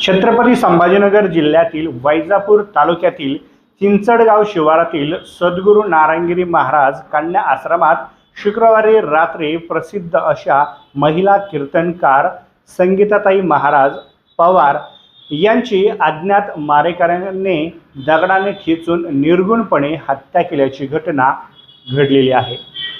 छत्रपती संभाजीनगर जिल्ह्यातील वैजापूर तालुक्यातील चिंचडगाव शिवारातील सद्गुरू नारायणगिरी महाराज कन्या आश्रमात शुक्रवारी रात्री प्रसिद्ध अशा महिला कीर्तनकार संगीताताई महाराज पवार यांची अज्ञात मारेकऱ्यांनी दगडाने खेचून निर्गुणपणे हत्या केल्याची घटना घडलेली आहे.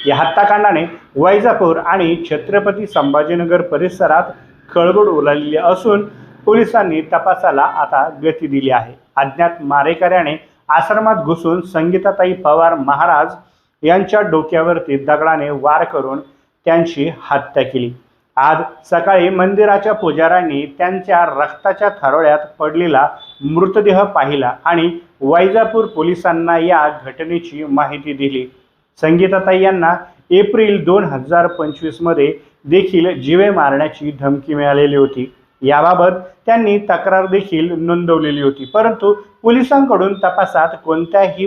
या हत्याकांडाने वैजापूर आणि छत्रपती संभाजीनगर परिसरात खळबळ उडालेली असून पोलिसांनी तपासाला आता गती दिली आहे. अज्ञात मारेकऱ्याने आश्रमात घुसून संगीताताई पवार महाराज यांच्या डोक्यावरती दगडाने वार करून त्यांची हत्या केली. आज सकाळी मंदिराच्या पुजाऱ्यांनी त्यांच्या रक्ताच्या थरोळ्यात पडलेला मृतदेह पाहिला आणि वैजापूर पोलिसांना या घटनेची माहिती दिली. संगीताताई यांना एप्रिल दोन हजार पंचवीसमध्ये देखील जीवे मारण्याची धमकी मिळालेली होती. याबाबत त्यांनी तक्रार देखील नोंदवलेली होती. परंतु पोलिसांकडून तपासात कोणत्याही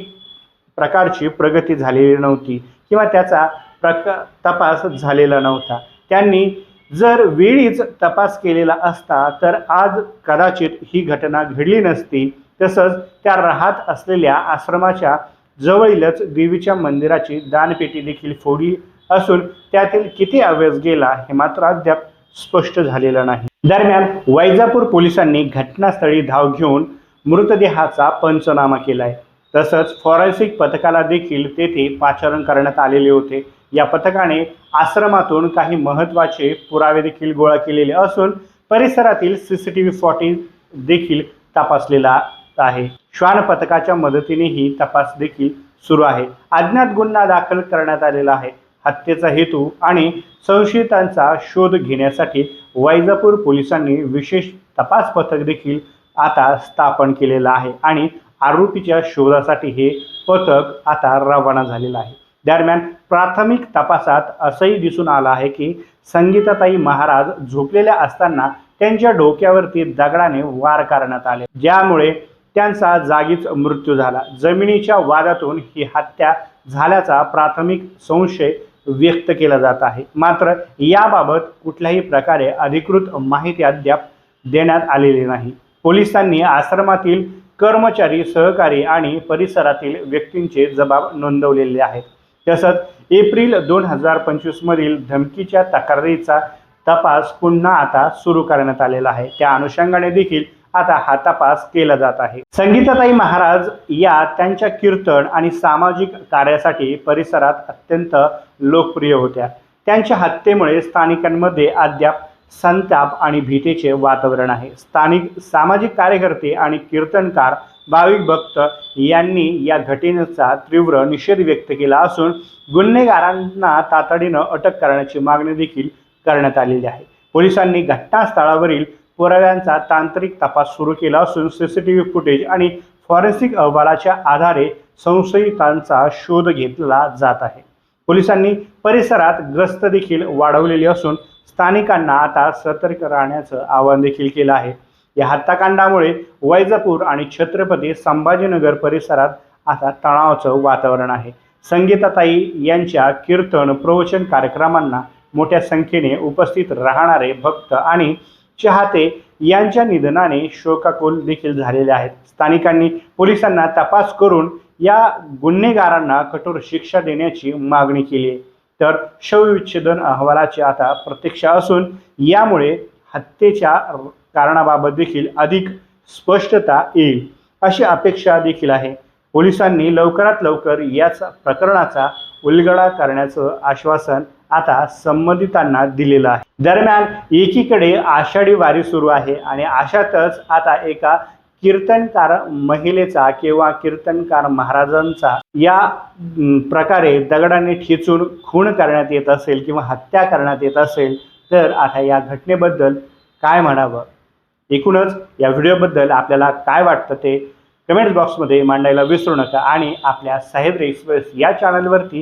प्रकारची प्रगती झालेली नव्हती किंवा त्याचा प्रक तपास झालेला नव्हता. त्यांनी जर वेळीच तपास केलेला असता तर आज कदाचित ही घटना घडली नसती. तसंच त्या राहत असलेल्या आश्रमाच्या जवळीलच देवीच्या मंदिराची दानपेटी देखील फोडली असून त्यातील किती अवयस गेला हे मात्र अद्याप स्पष्ट झालेला नाही. दरम्यान वैजापूर पोलिसांनी घटनास्थळी धाव घेऊन मृतदेहाचा पंचनामा केलाय. तसंच फॉरेन्सिक पथकाला देखील तेथे पाचारण करण्यात आलेले होते. या पथकाने आश्रमातून काही महत्त्वाचे पुरावे देखील गोळा केलेले असून परिसरातील C C T V footage देखील तपासलेला आहे. श्वान पथकाच्या मदतीनेही तपास देखील सुरू आहे. अज्ञात गुन्हा दाखल करण्यात आलेला आहे. हत्येचा हेतू आणि संशयितांचा शोध घेण्यासाठी वैजापूर पोलिसांनी विशेष तपास पथक देखील आता स्थापन केलेलं आहे आणि आरोपीच्या शोधासाठी हे पथक आता रवाना झालेलं आहे. दरम्यान प्राथमिक तपासात असंही दिसून आलं आहे की संगीताताई महाराज झोपलेल्या असताना त्यांच्या डोक्यावरती दगडाने वार करण्यात आले. ज्यामुळे त्यांचा जागीच मृत्यू झाला. जमिनीच्या वादातून ही हत्या झाल्याचा प्राथमिक संशय व्यक्त केला जात आहे. मात्र याबाबत कुठल्याही प्रकारे अधिकृत माहिती अद्याप देण्यात आलेली नाही. पोलिसांनी आश्रमातील कर्मचारी सहकारी आणि परिसरातील व्यक्तींचे जबाब नोंदवलेले आहेत. तसंच एप्रिल दोन हजार पंचवीसमधील धमकीच्या तक्रारीचा तपास पुन्हा आता सुरू करण्यात आलेला आहे. त्या अनुषंगाने देखील आता हा तपास केला जात आहे. संगीताताई महाराज या त्यांच्या कीर्तन आणि सामाजिक कार्यासाठी परिसरात अत्यंत लोकप्रिय होत्या. त्यांच्या हत्येमुळे स्थानिकांमध्ये अद्याप संताप आणि भीतीचे वातावरण आहे. स्थानिक सामाजिक कार्यकर्ते आणि कीर्तनकार भाविक भक्त यांनी या घटनेचा तीव्र निषेध व्यक्त केला असून गुन्हेगारांना तातडीनं अटक करण्याची मागणी देखील करण्यात आलेली आहे. पोलिसांनी घटनास्थळावरील पुराव्यांचा तांत्रिक तपास सुरू केला असून C C T V footage आणि फॉरेन्सिक अहवालाच्या आधारे संशयितांचा शोध घेतला जात आहे. पोलिसांनी परिसरात गस्त देखील वाढवलेली असून स्थानिकांना आता सतर्क राहण्याचं आवाहन देखील केलं आहे. या हत्याकांडामुळे वैजापूर आणि छत्रपती संभाजीनगर परिसरात आता तणावाचं वातावरण आहे. संगीताताई यांच्या कीर्तन प्रवचन कार्यक्रमांना मोठ्या संख्येने उपस्थित राहणारे भक्त आणि चाहते यांच्या निधनाने शोकाकुल देखील झालेले आहेत. स्थानिकांनी पोलिसांना तपास करून या गुन्हेगारांना कठोर शिक्षा देण्याची मागणी केली. तर शवविच्छेदन अहवालाची आता प्रतीक्षा असून यामुळे हत्येच्या कारणाबाबत देखील अधिक स्पष्टता येईल अशी अपेक्षा देखील आहे. पोलिसांनी लवकरात लवकर याच प्रकरणाचा उलगडा करण्याचं आश्वासन आता संबंधितांना दिलेला आहे. दरम्यान एकीकडे आषाढी वारी सुरू आहे आणि अशातच आता एका कीर्तनकार महिलेचा किंवा कीर्तनकार महाराजांचा या प्रकारे दगडाने ठेचून खून करण्यात येत असेल किंवा हत्या करण्यात येत असेल तर आता या घटनेबद्दल काय म्हणावं? एकूणच या व्हिडिओबद्दल आपल्याला काय वाटतं ते कमेंट बॉक्समध्ये मांडायला विसरू नका आणि आपल्या साहेब एक्सप्रेस या चॅनलवरती